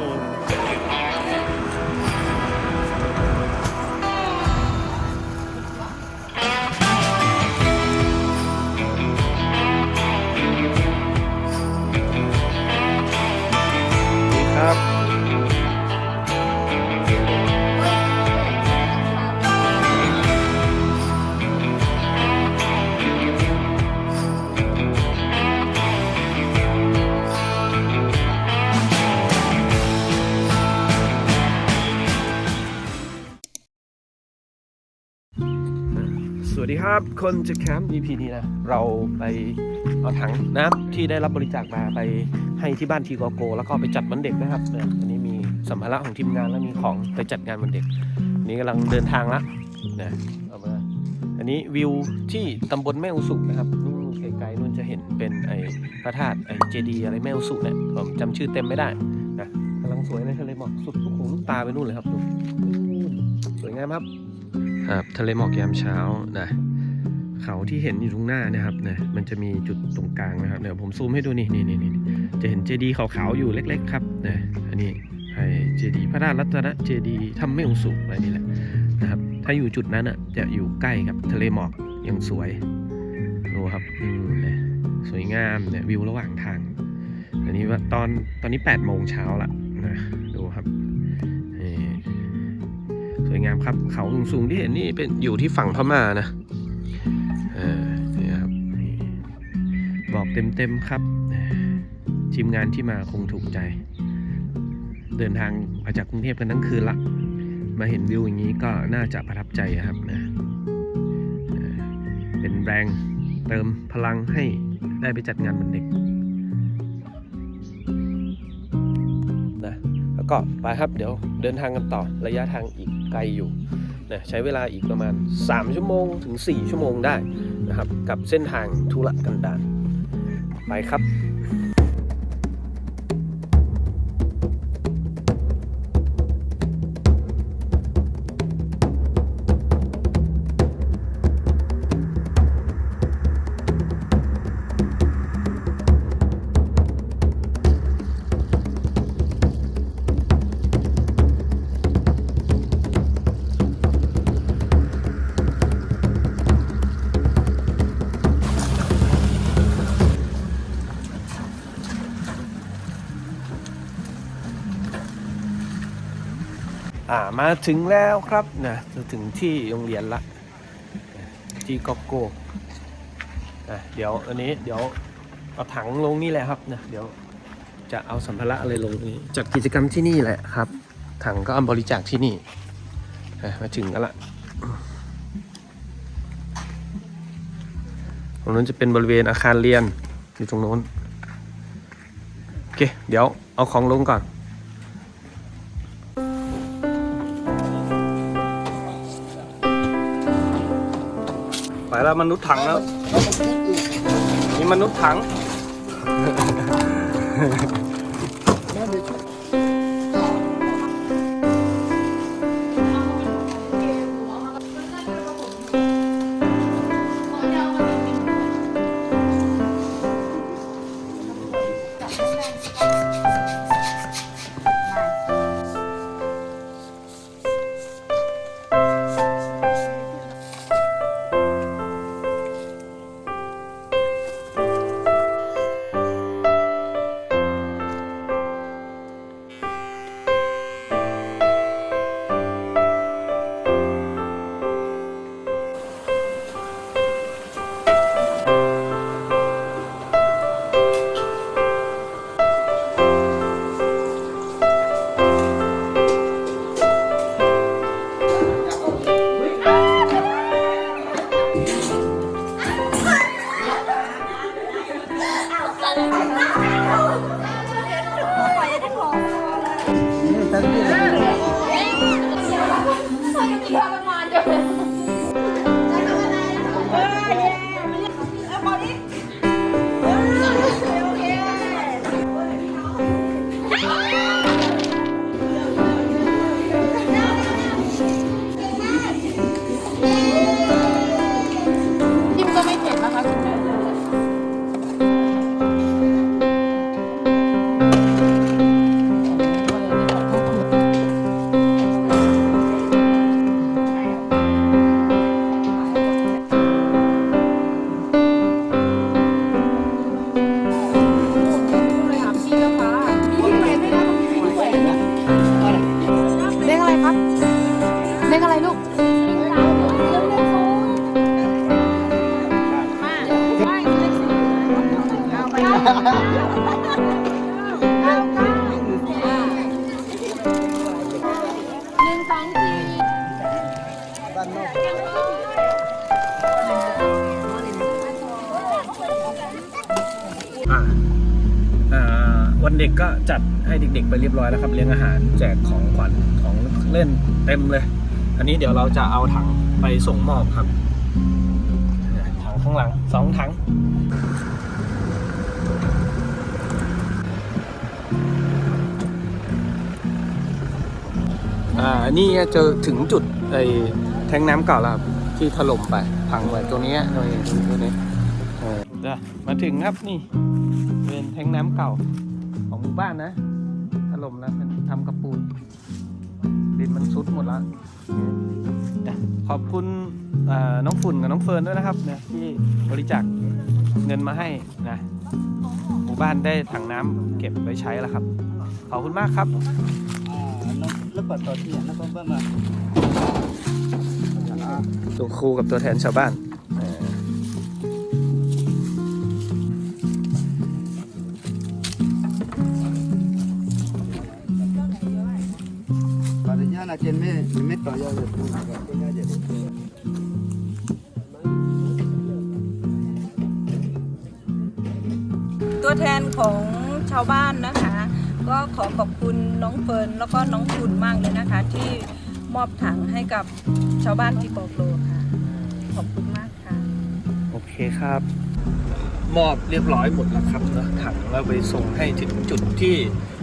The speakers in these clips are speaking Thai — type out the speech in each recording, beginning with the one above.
นี่ ครับ คนจะแคมป์ EP นี้นะ เราไปเอาถังน้ำที่ได้รับบริจาคมาไปให้ที่บ้านทีโกโก แล้วก็ไปจัดวันเด็กนะครับเนี่ยอันนี้มีสัมภาระของทีมงานแล้วมีของไปจัดงานวันเด็กอันนี้กำลังเดินทางละนะเอามาอันนี้วิวที่ตำบลแม่อุสุนะครับนู่นไกลๆนู่นจะเห็นเป็นไอ้พระธาตุไอ้เจดีย์อะไรแม่อุสุเนี่ยผมจำชื่อเต็มไม่ได้นะกำลังสวยในทะเลหมอกสุดลูกหูลูกตาไปนู่นเลยครับดูนู่นสวยงามครับครับทะเลหมอกยามเช้านะ เขาที่เห็นอยู่ตรงหน้านะครับนะมันจะมีจุดตรงกลางนะครับเดี๋ยวผมซูมให้ดูนี่นี่นี่นี่จะเห็นเจดีย์ขาวๆอยู่เล็ก ๆ ครับนะอันนี้ไอ้เจดีย์พระราชรัตนเจดีย์ทำไม่องสุอะไรนี่แหละนะครับถ้าอยู่จุดนั้นอะจะอยู่ใกล้กับทะเลหมอกยังสวยดูครับอืมนะสวยงามเนี่ยวิวระหว่างทางอันนี้ว่าตอนตอนนี้8โมงเช้าละนะดูครับนี่สวยงามครับเขาสูงๆที่เห็นนี่เป็นอยู่ที่ฝั่งพม่านะ บอกเต็มๆครับทีมงานที่มาคงถูกใจ เดินทางมาจากกรุงเทพกันทั้งคืนละ มาเห็นวิวอย่างนี้ก็น่าจะประทับใจครับนะเออเป็นแรงเติมพลังให้ได้ไปจัดงานวันเด็กนะแล้วก็ไปครับเดี๋ยวเดินทางกันต่อระยะทางอีกไกลอยู่นะใช้เวลาอีกประมาณ 3 ชั่วโมงถึง 4 ชั่วโมงได้นะครับ กับเส้นทางทุรกันดาร ไปครับ มาถึงแล้วครับนะจะถึงที่โรงเรียนละที่กอกโก้นะเดี๋ยวอันนี้เดี๋ยวเอาถังลงนี่แหละครับนะเดี๋ยวจะเอาสัมภาระอะไรลงนี่จัดกิจกรรมที่นี่แหละครับ ถังก็เอาบริจาคที่นี่อะมาถึงกันละตรงนั้นจะเป็นบริเวณอาคารเรียนอยู่ตรงโน้นโอเคเดี๋ยวเอาของลงก่อน ไปแล้วมนุษย์ถังแล้วนี่มนุษย์ถัง อ่าวันเด็กก็จัดให้เด็กๆไปเรียบร้อยแล้วครับ เลี้ยงอาหารแจกของขวัญของเล่นเต็มเลย อันนี้เดี๋ยวเราจะเอาถังไปส่งมอบครับ ถังข้างหลังสองถังอ่าอันนี่เจอถึงจุดไอ้แทงน้ำเก่าแล้วที่ถล่มไป พังไปตัวนี้ตัวนี้ตัวนี้ เออเดี๋ยวมาถึงครับนี่เป็นแทงน้ำเก่าของหมู่บ้านนะถล่มแล้วเป็นทำกระปูนดินมันซุดหมดแล้วเดี๋ยวขอบคุณอ่าน้องฝุ่นกับน้องเฟิร์นด้วยนะครับเนี่ยที่บริจาคเงินมาให้นะหมู่บ้านได้ถังน้ำเก็บไว้ใช้แล้วครับ ขอบคุณมากครับ lepas tu ni nak apa mah ตัวครูกับตัวแทนชาวบ้าน me me to ya le tu nak punya je ตัวแทนของชาวบ้านนะคะ ก็ขอขอบคุณน้องเฟิร์นแล้วก็น้องฝุ่นมากเลยนะคะ ที่มอบถังให้กับชาวบ้านที่โกโกโลค่ะ ขอบคุณมากค่ะ โอเคครับ มอบเรียบร้อยหมดแล้วครับเนอะถังเราไปส่งให้ถึงจุดที่เอ่อ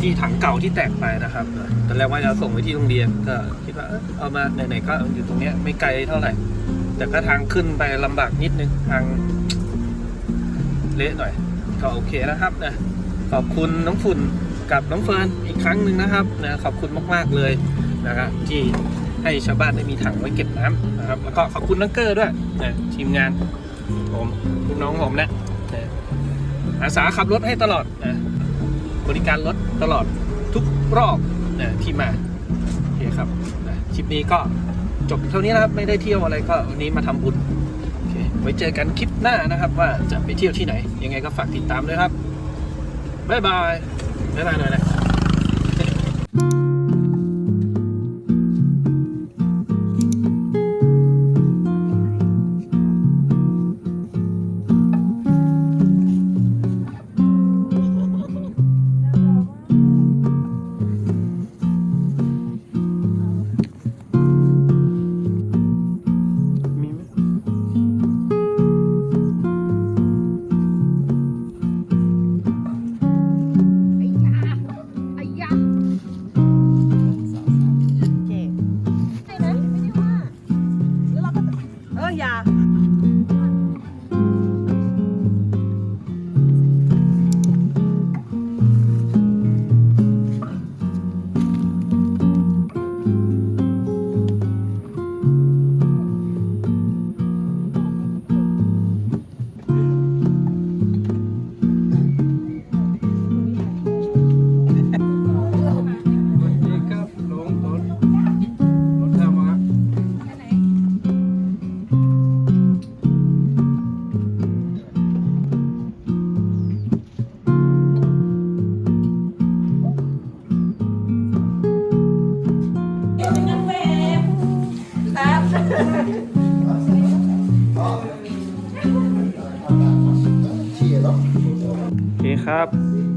ที่ถังเก่าที่แตกไปนะครับตอนแรกว่าจะส่งไปที่โรงเรียนก็คิดว่าเอามาไหนๆก็อยู่ตรงเนี้ยไม่ไกลเท่าไหร่ แต่ก็ทางขึ้นไปลำบากนิดนึงทางเละหน่อย ก็โอเคนะครับนะขอบคุณน้องฝุ่นกับน้องเฟิร์นอีกครั้งหนึ่งนะครับนะขอบคุณมากๆเลยนะครับที่ให้ชาวบ้านได้มีถังไว้เก็บน้ำนะครับ แล้วก็ขอบคุณนักเกอร์ด้วยนะทีมงานผมลูกน้องผมนะอาสาขับรถให้ตลอดนะ บริการรถตลอดทุกรอบนะที่มาโอเคครับนะคลิปนี้ก็จบเท่านี้นะครับไม่ได้เที่ยวอะไรก็วันนี้มาทำบุญโอเคไว้เจอกันคลิปหน้านะครับ ว่าจะไปเที่ยวที่ไหน ยังไงก็ฝากติดตามด้วยครับบ๊ายบายบ๊ายบายหน่อยนะ ครับ